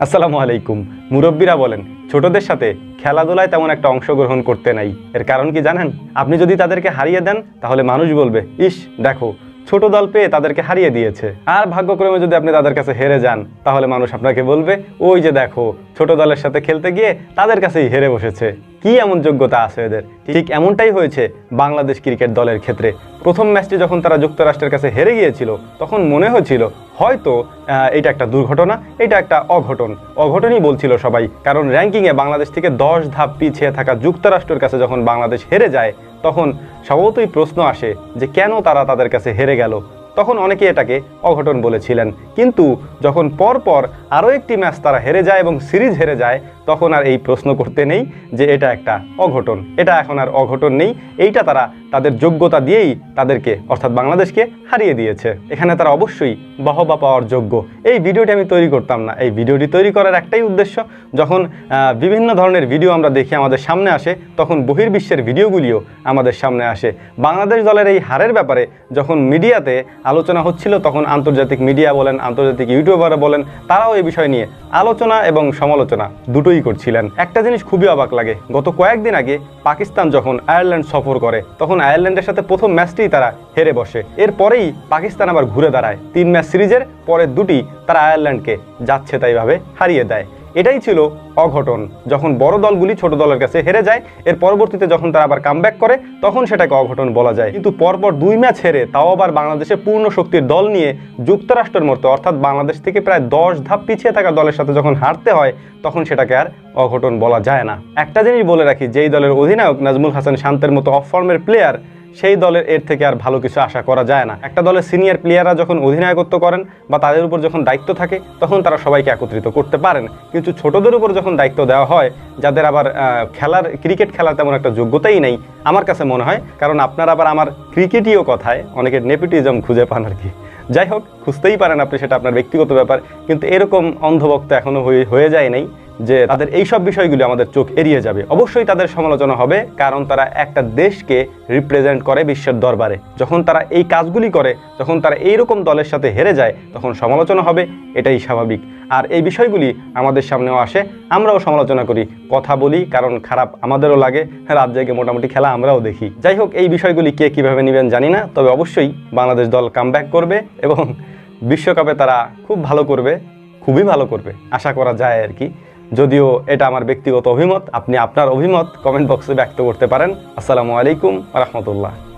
আসসালামু আলাইকুম। মুরব্বীরা বলেন, ছোটদের সাথে খেলাধুলায় তেমন একটা অংশগ্রহণ করতে নাই। এর কারণ কি জানেন? আপনি যদি তাদেরকে হারিয়ে দেন, তাহলে মানুষ বলবে, ইস, দেখো, ছোট দল পেয়ে তাদেরকে হারিয়ে দিয়েছে। আর ভাগ্যক্রমে যদি আপনি তাদের কাছে হেরে যান, তাহলে মানুষ আপনাকে বলবে, ওই যে দেখো, ছোট দলের সাথে খেলতে গিয়ে তাদের কাছেই হেরে বসেছে। কি এমন যোগ্যতা আছে এদের? ঠিক এমনটাই হয়েছে বাংলাদেশ ক্রিকেট দলের ক্ষেত্রে। প্রথম ম্যাচটি যখন তারা যুক্তরাষ্ট্রের কাছে হেরে গিয়েছিল, তখন মনে হয়েছিল হয়তো এটা একটা দুর্ঘটনা, এটা একটা অঘটন। অঘটনই বলছিল সবাই, কারণ র্যাঙ্কিংয়ে বাংলাদেশ থেকে দশ ধাপ পিছিয়ে থাকা যুক্তরাষ্ট্রের কাছে যখন বাংলাদেশ হেরে যায়, তখন স্বভাবতই প্রশ্ন আসে যে কেন তারা তাদের কাছে হেরে গেল? তখন অনেকে এটাকে অঘটন বলেছিলেন। কিন্তু যখন পরপর আরও একটি ম্যাচ তারা হেরে যায় এবং সিরিজ হেরে যায়, তখন আর এই প্রশ্ন করতে নেই যে এটা একটা অঘটন। এটা এখন আর অঘটন নেই। এইটা তারা তাদের যোগ্যতা দিয়েই তাদেরকে, অর্থাৎ বাংলাদেশকে হারিয়ে দিয়েছে। এখানে তারা অবশ্যই বাহবা পাওয়ার যোগ্য। এই ভিডিওটি আমি তৈরি করতাম না। এই ভিডিওটি তৈরি করার একটাই উদ্দেশ্য, যখন বিভিন্ন ধরনের ভিডিও আমরা দেখি আমাদের সামনে আসে, তখন বহির্বিশ্বের ভিডিওগুলিও আমাদের সামনে আসে। বাংলাদেশ দলের এই হারের ব্যাপারে যখন মিডিয়াতে আলোচনা হচ্ছিল, তখন আন্তর্জাতিক মিডিয়া বলেন, আন্তর্জাতিক ইউটিউবাররা বলেন, তারাও এই বিষয় নিয়ে আলোচনা এবং সমালোচনা দুটোই করছিলেন। একটা জিনিস খুবই অবাক লাগে, গত কয়েকদিন আগে পাকিস্তান যখন আয়ারল্যান্ড সফর করে, তখন আয়ারল্যান্ডের সাথে প্রথম ম্যাচটিই তারা হেরে বসে। এরপরেই পাকিস্তান আবার ঘুরে দাঁড়ায়। তিন ম্যাচ সিরিজের পরের দুটি তারা আয়ারল্যান্ডকে যাচ্ছে তাইভাবে হারিয়ে দেয়। এটাই ছিল অঘটন। যখন বড় দলগুলি ছোট দলের কাছে হেরে যায়, এর পরবর্তীতে যখন তারা আবার কামব্যাক করে, তখন সেটাকে অঘটন বলা যায়। কিন্তু পরপর দুই ম্যাচ হেরে তাও আবার বাংলাদেশে পূর্ণ শক্তির দল নিয়ে যুক্তরাষ্ট্রের মতো, অর্থাৎ বাংলাদেশ থেকে প্রায় দশ ধাপ পিছিয়ে থাকা দলের সাথে যখন হারতে হয়, তখন সেটাকে আর অঘটন বলা যায় না। একটা জিনিস বলে রাখি, যেই দলের অধিনায়ক নাজমুল হাসান শান্তের মতো অফ ফর্মের প্লেয়ার সেই দলের এর থেকে আর ভালো কিছু আশা করা যায় না। একটা দলের সিনিয়র প্লেয়াররা যখন অধিনায়কত্ব করেন বা তাদের উপর যখন দায়িত্ব থাকে, তখন তারা সবাইকে একত্রিত করতে পারেন। কিন্তু ছোটদের উপর যখন দায়িত্ব দেওয়া হয়, যাদের আবার খেলার ক্রিকেট খেলার তেমন একটা যোগ্যতাই নেই, আমার কাছে মনে হয়, কারণ আপনারা আবার আমার ক্রিকেটীয় কথায় অনেকের নেপিটিজম খুঁজে পান আর কি। যাই হোক, খুঁজতেই পারেন আপনি সেটা আপনার ব্যক্তিগত ব্যাপার, কিন্তু এরকম অন্ধভক্ত এখনও হয়ে হয়ে যায় নাই। যে তাদের এই সব বিষয়গুলি আমাদের চোখ এড়িয়ে যাবে। অবশ্যই তাদের সমালোচনা হবে, কারণ তারা একটা দেশকে রিপ্রেজেন্ট করে বিশ্বের দরবারে। যখন তারা এই কাজগুলি করে, যখন তারা এইরকম দলের সাথে হেরে যায়, তখন সমালোচনা হবে, এটাই স্বাভাবিক। আর এই বিষয়গুলি আমাদের সামনেও আসে, আমরাও সমালোচনা করি, কথা বলি, কারণ খারাপ আমাদেরও লাগে, রাত জেগে মোটামুটি খেলা আমরাও দেখি। যাই হোক, এই বিষয়গুলি কে কীভাবে নেবেন জানি না, তবে অবশ্যই বাংলাদেশ দল কামব্যাক করবে এবং বিশ্বকাপে তারা খুব ভালো করবে, খুবই ভালো করবে, আশা করা যায় আর কি। যদিও এটা আমার ব্যক্তিগত অভিমত, আপনি আপনার অভিমত কমেন্ট বক্সে ব্যক্ত করতে পারেন। আসসালামু আলাইকুম রহমতুল্লাহ।